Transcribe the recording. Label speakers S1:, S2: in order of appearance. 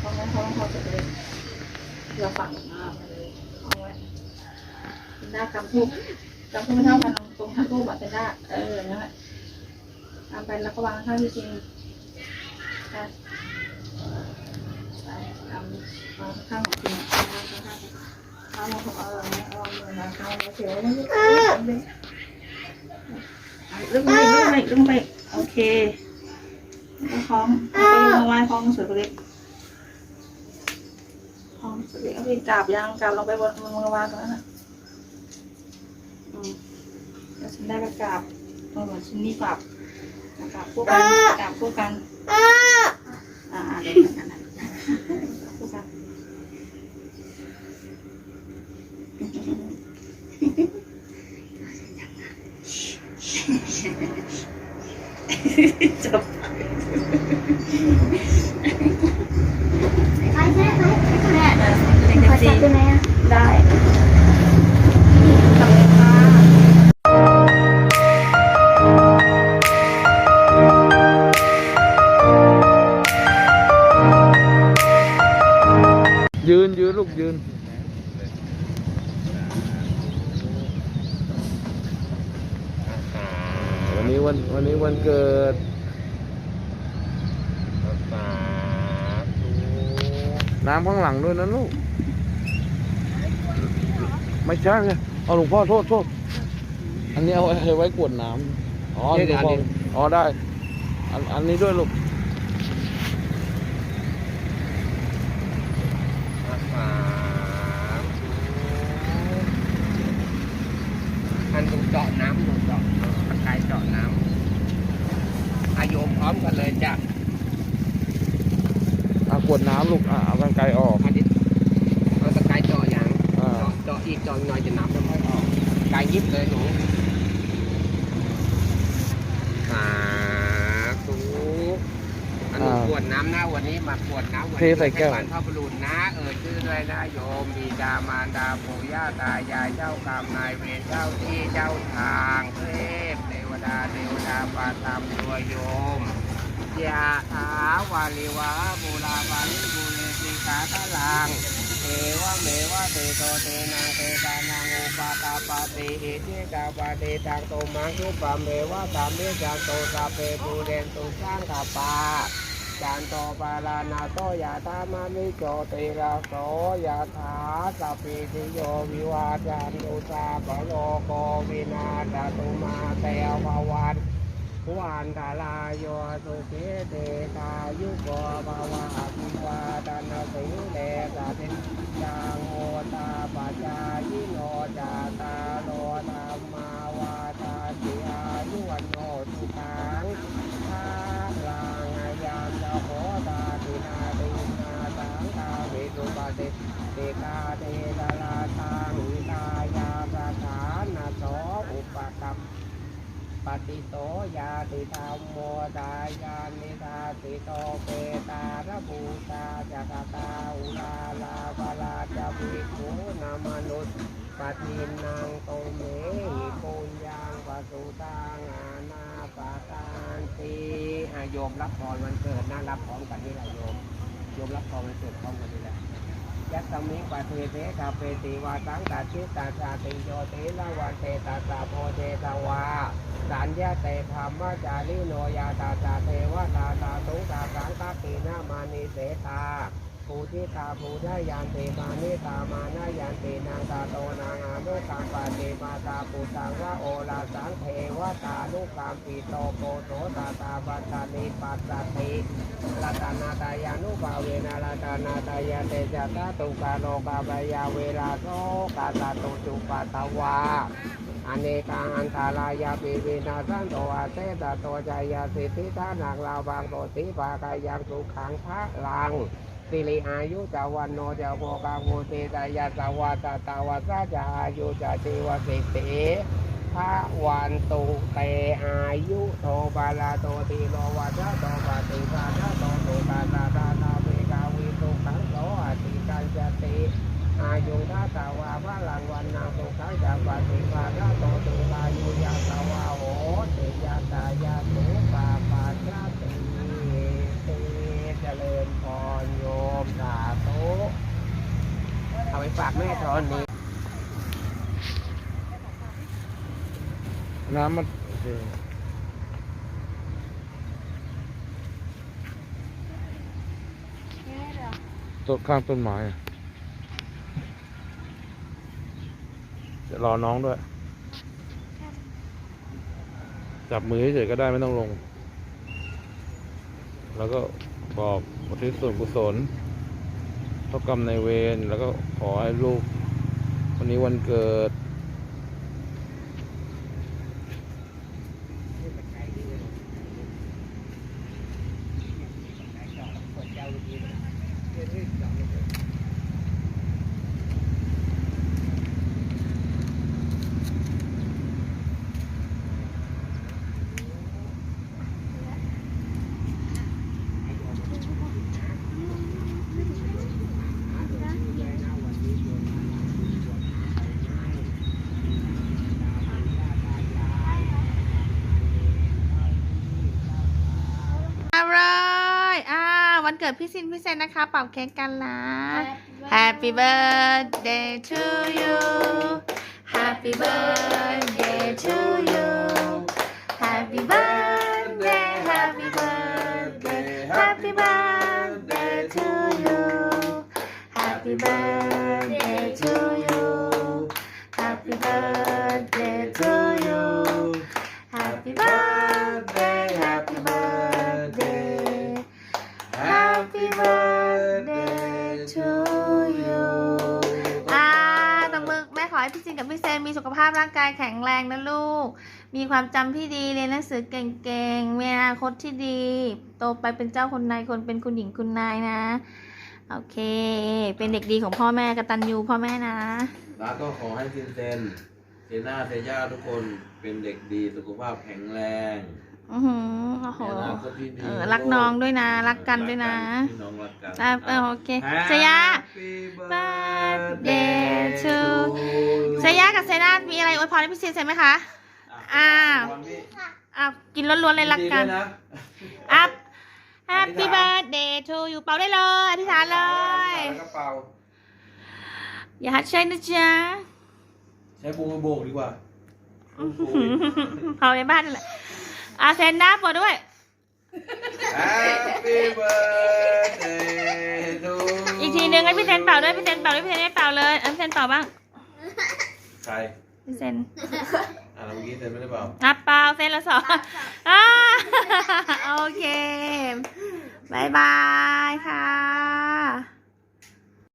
S1: พองั้นเขาต้องเสร็จเลยเราฝังอ่าไปเลยเอาไว้เป็นด้ากำทูบกำทูบไม่เท่ากันตรงทำทูดแบอะเป็นด้าเออนั่นแหละทำไปแล้วก็วางข้างที่จริงไปไปทำวางข้างของจริงข้างข้างข้างมาของเออเอามือมาข้างมาเสียวไม่ได้ลึกไปลึกไปลึกไปโอเคแล้วคล้องไปมาไว้คล้องสวยเล็ก ห้องสวัสดีครับพี่กราบยังกราบลงไปบนมือวางตรงนั้นน่ะอืมแล้วฉันได้ก็กราบเหมือนชิ้นนี้กราบกราบคู่กันกราบคู่กันอ่าเดี๋ยวกันนะคู่กันจบ
S2: ไปใช่ไหม
S1: แม่เด็ก
S2: ขอ
S1: ๆจี
S2: ได้ไหมอะ
S1: ได้ขอบคุณค่ะ
S3: ยืนยืนลูกยืน วันนี้วันวันนี้วันเกิด น้ำข้างหลังด้วยนะลูก ไม่ใช่ไงเอาหลวงพ่อโทษโทษอันนี้เอาไว้ไว้กวดน้ำอ๋อหลวงพ่ออ๋อได้ อันอันนี้ด้วยลูก
S4: อันดูเจาะน้ำดูเจาะตะไคร้เจาะน้ำอาโยมพร้อมกันเลยจ้ะ
S3: อะกวดน้ำลูกอะเอากางไกลออก
S4: อันนี้เอาตะไคร้เจาะอย่าง
S3: อ่า
S4: เจาะเจาะอีกเจอีกหน่อยจะน้ำจะไม่ออกไกลยิบเลยหนูสาธุอันนี้ขวดน้ำนะวันนี้มาขวดน้ำวัน
S3: เทใส่แก้ว
S4: บรรพบุรุษนะ เออชื่อด้วยนะโยมบิดามารดาปู่ย่าตายายเจ้ากรรมนายเวรเจ้าที่เจ้าทางเทพเทวดาเทวดาปาตามตัวโยมยะถาวาลิวะบูราบาลิบูเรติกาตะลัง วะเมวะเตโตเตนังเตตานังอุปาตาปาติอิทิกาปาเตตังโตมังคุปะเมวะตามเมจันโตสาเปปูเรนตุสังกปาจันโตปาลานาโตยะตามามิโจติระโสยะถาสัพพิติโยวิวาจันตุสาปโลโกวินาตุมาเตววัน วันตาลายโยสุขีเตตายุโกภาวะอภิวาตนาสิงเลสาติยังโอตาปัจจายิโนจาตาโลธรรมาวาตาสิอายุวันโนสุขังทาลังยามจะโหตาตินาตินาสังฆาวิสุปฏิติกาเทตลาทังตายาประธานนาโสอุปกัม ปฏิโตยาติธรรมโมตายานิทาติโตเปตาระบูตาจักตาอุลาลาบาลาจาภิกขุนามนุษย์ปฏินังโตเมหิปุญญังปสุตังอาณาปาตานติอะโยมรับพรวันเกิดนะรับพร้อมกันนี่แหละโยมโยมรับพรวันเกิดพร้อมกันนี่แหละ ยัตตมิปะเทเตกาเปติวาสังกาชิตาชาติโยเตละวันเตตาสาโพเตตวาสัญญาเตธรรมจาริโนยาตาตาเทวตาตาสุตาสังกัปีนามานิเสตา ภูทิตาภูทะยานเตมานิตามานายันเตนางตาโตนางอานุตังปาเตมาตาปุตังวะโอลาสังเทวตานุกามปีโตโกโสตาตาปัตตานิปัสสติรัตนาตายานุภาเวนะรัตนาตายาเตจตาตุกาโลกาปยาเวลาโสกาตาตุจุปัตตวาอเนกาอันตารายาปิวินาสันโตอาเตตโตจายาสิทธิทานังลาบางโตติปากายังสุขังพระลัง สิริอายุจาวันโนจาโภกาโมเตตายาสาวาตาตาวาสาจาอายุจาเทวสิเตพระวันตุเตอายุโตบาลาโตติโลวัชโตปฏิภาณโตตุตาตาตาตาเวกาวิตุขังโสอติกัญจติอายุทัตาวาพระลังวันนาสุขังจัปฏิภาณโตตุลายุยาตาวาโหติยาตายาตุปาปาชาติเตเจริญพรโยม ฝากแม่ตอนนี้
S3: น้ำมันโอเคต้นข้างต้นไม้อะจะรอน้องด้วย จับมือเฉยๆก็ได้ไม่ต้องลง แล้วก็บอกอุทิศส่วนกุศล เท่ากรรมในเวรแล้วก็ขอให้ลูก วันนี้วันเกิด
S1: อะไรอ่าวันเกิดพี่ซินพี่เซนนะคะเป่าเค้กกันนะ Happy birthday to you Happy birthday to you Happy birthday Happy birthday Happy birthday to you Happy birthday to you Happy birthday to ให้พี่ซินกับพี่เซนมีสุขภาพร่างกายแข็งแรงนะลูก มีความจำที่ดีเรียนหนังสือเก่งๆมีอนาคตที่ดี โตไปเป็นเจ้าคนนายคนเป็นคุณหญิงคุณนายนะ โอเค เป็นเด็กดีของพ่อแม่กตัญญูพ่อแม่นะ
S3: แล้วก็ขอให้ซินเซนเซน่าเซย่าทุกคนเป็นเด็กดีสุขภาพแข็งแรง
S1: อือหือโอ้โห
S3: มีอนาคตที่ดี
S1: เออรักน้องด้วยนะ รักกันด้วยนะ
S3: พี่น้องรักกัน
S1: อะเออโอเคเซย่า birthday to เซย่ากับเซน่ามีอะไรอวยพรให้พี่ซินเซนไหมคะอ้าวอะกินล้วนๆเลยรักกัน
S3: ยิดีด้วยะ
S1: อัพ Happy birthday to you เป่าได้เลยอธิษฐานเลย
S3: แล้วกระเป๋า
S1: อย่าหัดใช้นะจ๊ะ
S3: ใช้ปูมาโบกดีกว่า
S1: เป่าในบ้านนั่นแหละอาเซนด้าเป่าด้วย
S3: Happy birthday to
S1: อีกทีนึงให้พี่เซนเป่าด้วยพี่เซนเป่าด้วยพี่เซนไม่เป่าเลยเอาพี่เซนเป่าบ้าง
S3: ใค ร
S1: พี่เซน
S3: อ่าเมื่อกี้เซนไม่ได้เปล่า
S1: นับเป่าเซนละสองอ่าโอเคบายบายค่ะ